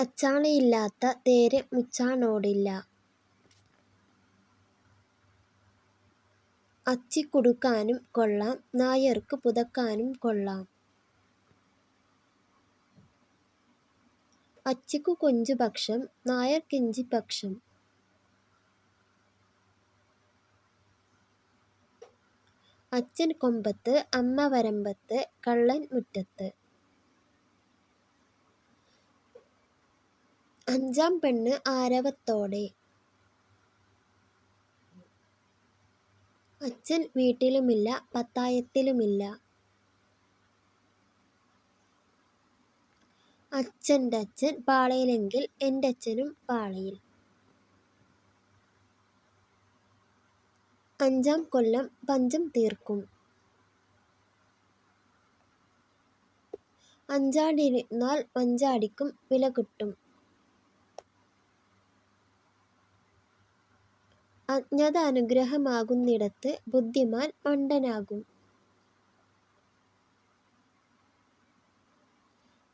അച്ചാണിയില്ലാത്ത തേര് മുച്ചാണോടില്ല. അച്ചിക്കുടുക്കാനും കൊള്ളാം നായർക്ക് പുതക്കാനും കൊള്ളാം. അച്ചിക്കു കൊഞ്ചുപക്ഷം നായർക്കിഞ്ചിപ്പക്ഷം. അച്ഛൻ കൊമ്പത്ത് അമ്മ വരമ്പത്ത് കള്ളൻ മുറ്റത്ത്. അഞ്ചാം പെണ്ണ് ആരവത്തോടെ. അച്ഛൻ വീട്ടിലുമില്ല പത്തായത്തിലുമില്ല. അച്ഛന്റെ അച്ഛൻ പാളയിലെങ്കിൽ എന്റെ അച്ഛനും പാളയിൽ. അഞ്ചാം കൊല്ലം പഞ്ചം തീർക്കും. അഞ്ചാടിരുന്നാൽ പഞ്ചാടിക്കും വില വിലകിട്ടും. അജ്ഞത അനുഗ്രഹമാകുന്നിടത്ത് ബുദ്ധിമാൻ മണ്ടനാകും.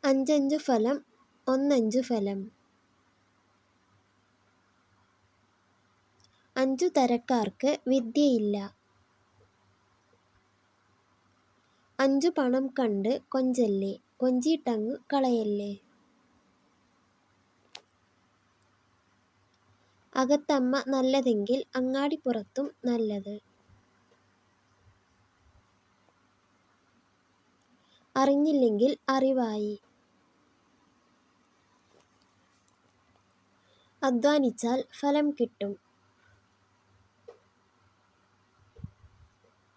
അഞ്ചഞ്ചു ഫലം ഒന്നഞ്ചു ഫലം. അഞ്ചു തരക്കാർക്ക് വിദ്യയില്ല. അഞ്ചു പണം കണ്ട് കൊഞ്ചല്ലേ കൊഞ്ചിട്ടങ്ങ് കളയല്ലേ. അകത്തമ്മ നല്ലതെങ്കിൽ അങ്ങാടിപ്പുറത്തും നല്ലത്. അറിഞ്ഞില്ലെങ്കിൽ അറിവായി. അധ്വാനിച്ചാൽ ഫലം കിട്ടും.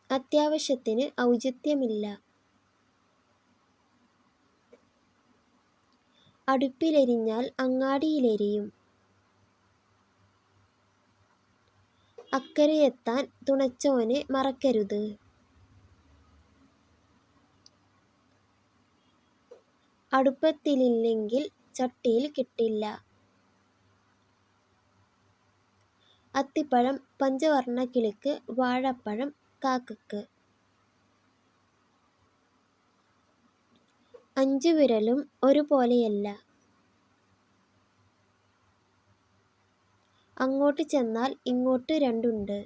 അത്യാവശ്യത്തിന് ഔചിത്യമില്ല. അടുപ്പിലെരിഞ്ഞാൽ അങ്ങാടിയിലെരിയും. അക്കരെയെത്താൻ തുണച്ചോനെ മറക്കരുത്. അടുപ്പത്തിലില്ലെങ്കിൽ ചട്ടിയിൽ കിട്ടില്ല. അത്തിപ്പഴം പഞ്ചവർണ പഞ്ചവർണക്കിളിക്ക് വാഴപ്പഴം കാക്കക്ക് അഞ്ചു വിരലും ഒരുപോലെയല്ല. അങ്ങോട്ട് ചെന്നാൽ ഇങ്ങോട്ട് രണ്ടുണ്ട്.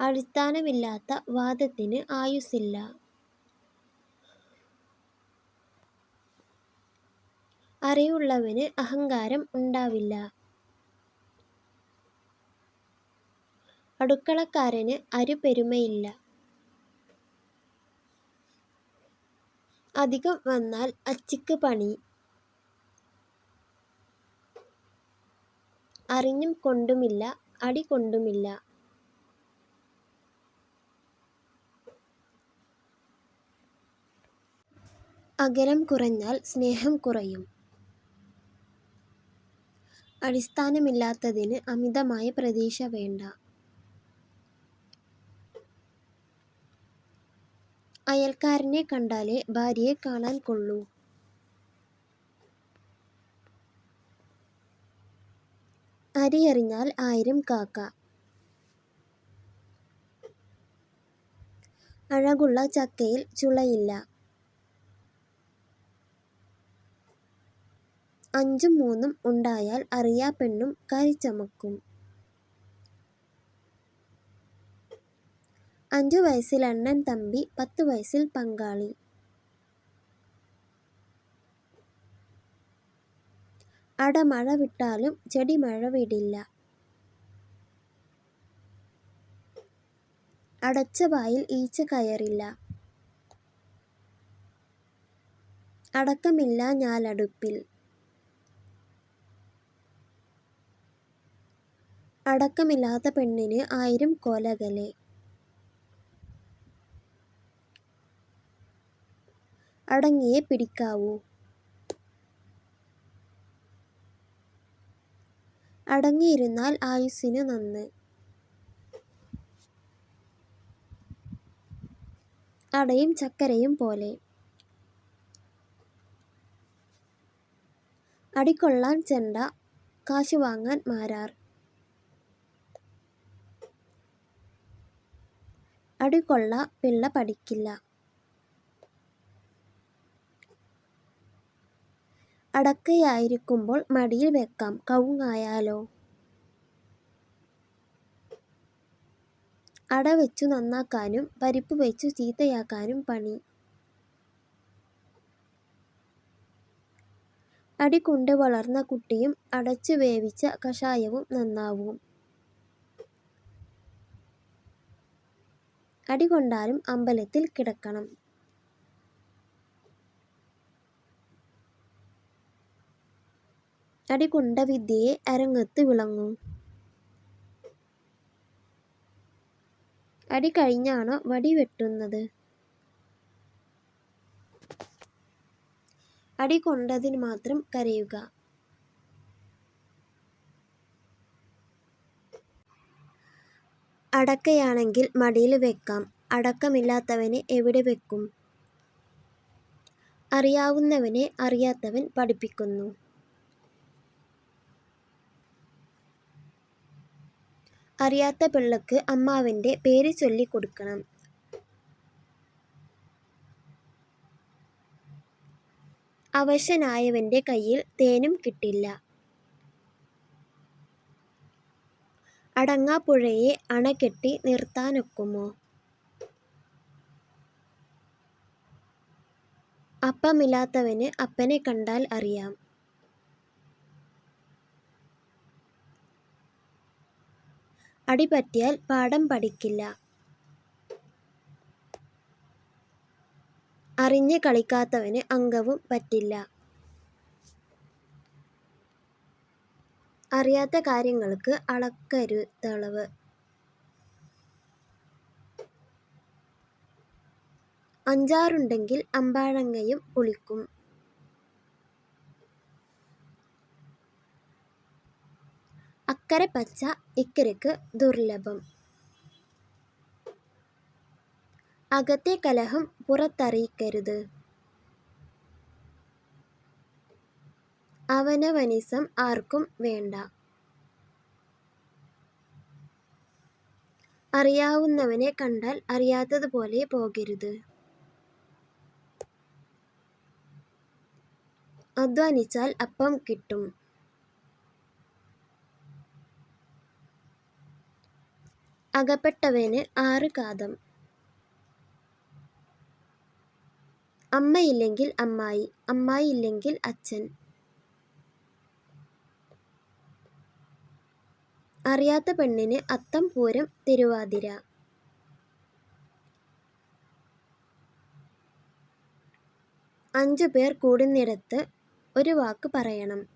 അടിസ്ഥാനമില്ലാത്ത വാദത്തിന് ആയുസ്സില്ല. അറിവുള്ളവന് അഹങ്കാരം ഉണ്ടാവില്ല. അടുക്കളക്കാരന് അരിപെരുമയില്ല. അധികം വന്നാൽ അച്ചിക്ക് പണി. അറിഞ്ഞും കൊണ്ടുമില്ല അടി കൊണ്ടുമില്ല. അകലം കുറഞ്ഞാൽ സ്നേഹം കുറയും. അടിസ്ഥാനമില്ലാത്തതിന് അമിതമായ പ്രതീക്ഷ വേണ്ട. അയൽക്കാരനെ കണ്ടാലേ ഭാര്യയെ കാണാൻ കൊള്ളൂ. അരിയെറിഞ്ഞാൽ ആയിരം കാക്ക. അഴകുള്ള ചക്കയിൽ ചുളയില്ല. അഞ്ചും മൂന്നും ഉണ്ടായാൽ അറിയാപ്പെണ്ണും പെണ്ണും കരിച്ചമക്കും അഞ്ചു വയസ്സിൽ അണ്ണൻ തമ്പി പത്തു വയസ്സിൽ പങ്കാളി. അട മഴ വിട്ടാലും ചെടി മഴ വിടില്ല. അടച്ച വായിൽ ഈച്ച കയറില്ല. അടക്കമില്ല ഞാലടുപ്പിൽ അടക്കമില്ലാത്ത പെണ്ണിന് ആയിരം കോലകലെ. അടങ്ങിയേ പിടിക്കാവൂ. അടങ്ങിയിരുന്നാൽ ആയുസ്സിനു നന്ന്. അടയും ചക്കരയും പോലെ. അടിക്കൊള്ളാൻ ചെണ്ട കാശ് വാങ്ങാൻ മാരാർ. അടികൊള്ള പിള്ള പഠിക്കില്ല. അടക്കയായിരിക്കുമ്പോൾ മടിയിൽ വെക്കാം കവുങ്ങായാലോ. അട വെച്ചു നന്നാക്കാനും പരിപ്പ് വെച്ചു ചീത്തയാക്കാനും പണി. അടി അടികൊണ്ട് വളർന്ന കുട്ടിയും അടച്ചു വേവിച്ച കഷായവും നന്നാവും. അടി കൊണ്ടാലും അമ്പലത്തിൽ കിടക്കണം. അടികൊണ്ട വിദ്യയെ അരങ്ങത്ത് വിളങ്ങൂ. അടി കഴിഞ്ഞാണോ വടി വെട്ടുന്നത്. അടി കൊണ്ടതിന് മാത്രം കരയുക. അടക്കയാണെങ്കിൽ മടിയിൽ വെക്കാം. അടക്കമില്ലാത്തവനെ എവിടെ വെക്കും. അറിയാവുന്നവനെ അറിയാത്തവൻ പഠിപ്പിക്കുന്നു. അറിയാത്ത പിള്ളക്ക് അമ്മാവന്റെ പേര് ചൊല്ലിക്കൊടുക്കണം. അവശനായവന്റെ കയ്യിൽ തേനും കിട്ടില്ല. അടങ്ങാപ്പുഴയെ അണകെട്ടി നിർത്താനൊക്കുമോ. അപ്പമില്ലാത്തവന് അപ്പനെ കണ്ടാൽ അറിയാം. അടി പറ്റിയാൽ പാഠം പഠിക്കില്ല. അറിഞ്ഞ് കളിക്കാത്തവന് അംഗവും പറ്റില്ല. അറിയാത്ത കാര്യങ്ങൾക്ക് അളക്കരുതളവ്. അഞ്ചാറുണ്ടെങ്കിൽ അമ്പാഴങ്ങയും പുളിക്കും. അക്കരെ പച്ച ഇക്കരയ്ക്ക് ദുർലഭം. അകത്തെ കലഹം പുറത്തറിയിക്കരുത്. അവനവനിസം ആർക്കും വേണ്ട. അറിയാവുന്നവനെ കണ്ടാൽ അറിയാത്തതുപോലെ പോകരുത്. അധ്വാനിച്ചാൽ അപ്പം കിട്ടും. അകപ്പെട്ടവന് ആറ് കാതം. അമ്മയില്ലെങ്കിൽ അമ്മായി. അമ്മായിയില്ലെങ്കിൽ അച്ഛൻ. അറിയാത്ത പെണ്ണിന് അത്തം പൂരം തിരുവാതിര. അഞ്ചു പേർ കൂടുന്നിടത്ത് ഒരു വാക്ക് പറയണം.